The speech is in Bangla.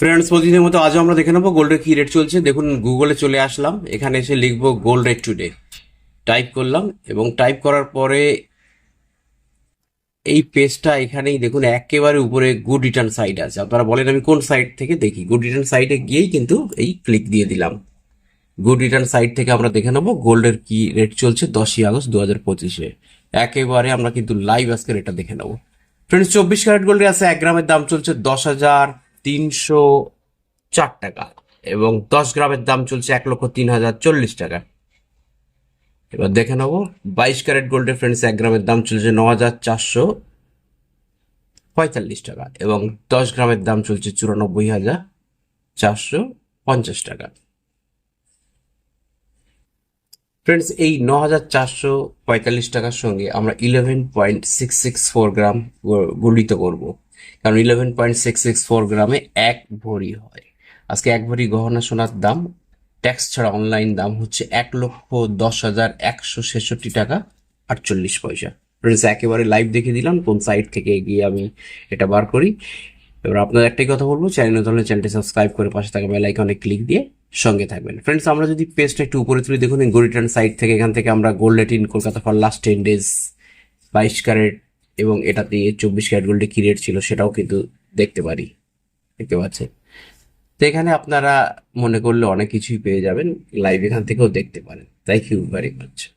ফ্রেন্ডস প্রতিদিনের মতো আজও আমরা দেখে নেব গোল্ডের কি রেট চলছে। দেখুন গুগলে চলে আসলাম, এখানে এসে লিখব গোল্ড রেট টুডে টাইপ করলাম এবং টাইপ করার পরে এই পেজটা এখানেই দেখুন, একেবারে উপরে গুড রিটার্ন সাইট আছে। আপনারা বলেন, আমি কোন সাইট থেকে দেখি? গুড রিটার্ন সাইটে গিয়েই কিন্তু এই ক্লিক দিয়ে দিলাম। গুড রিটার্ন সাইট থেকে আমরা দেখে নেব গোল্ডের কি রেট চলছে দশই আগস্ট দু হাজার পঁচিশে। একেবারে আমরা কিন্তু লাইভ আজকে রেটটা দেখে নেব। ফ্রেন্ডস চব্বিশ ক্যারেট গোল্ডে আছে, এক গ্রামের দাম চলছে দশ হাজার তিনশো চার টাকা এবং দশ গ্রামের দাম চলছে এক লক্ষ তিন হাজার চল্লিশ টাকা। এবার দেখে নেব, বাইশ ক্যারেট গোল্ডের ফ্রেন্ডস এক গ্রামের দাম চলছে ন হাজার চারশো পঁয়তাল্লিশ টাকা এবং দশ গ্রামের দাম চলছে চুরানব্বই হাজার চারশো পঞ্চাশ টাকা। ফ্রেন্ডস, এই ন হাজার চারশো পঁয়তাল্লিশ টাকার সঙ্গে আমরা eleven point six six four gram গলিত করব। কারণ eleven point six six four গ্রামে এক ভরি হয়। আজকে এক ভরি গহনা সোনার দাম ট্যাক্স ছাড়া অনলাইন দাম হচ্ছে এক লক্ষ দশ হাজার একশো ছেষট্টি টাকা আটচল্লিশ পয়সা। ফ্রেন্ডস একেবারে লাইভ দেখে দিলাম, কোন সাইট থেকে গিয়ে আমি এটা বার করি। এবার আপনার একটাই কথা বলব চ্যানেল ধরলে চ্যানেলটি সাবস্ক্রাইব করে পাশে থাকা বেল আইকনে ক্লিক দিয়ে সঙ্গে থাকবেন। ফ্রেন্ডস আমরা যদি পেজটা একটু উপরে তুলি, দেখুন গোরিটার্ন সাইট থেকে এখান থেকে আমরা gold rate Kolkata for last ten days বাইশ ক্যারেট এবং এটা দিয়ে চব্বিশ ক্যারেট গোল্ডে কি রেট ছিল সেটাও কিন্তু দেখতে পারি। দেখতে পাচ্ছেন? তো এখানে আপনারা মনে করলে অনেক কিছুই পেয়ে যাবেন লাইভ এখান থেকেও দেখতে পারেন। Thank you very much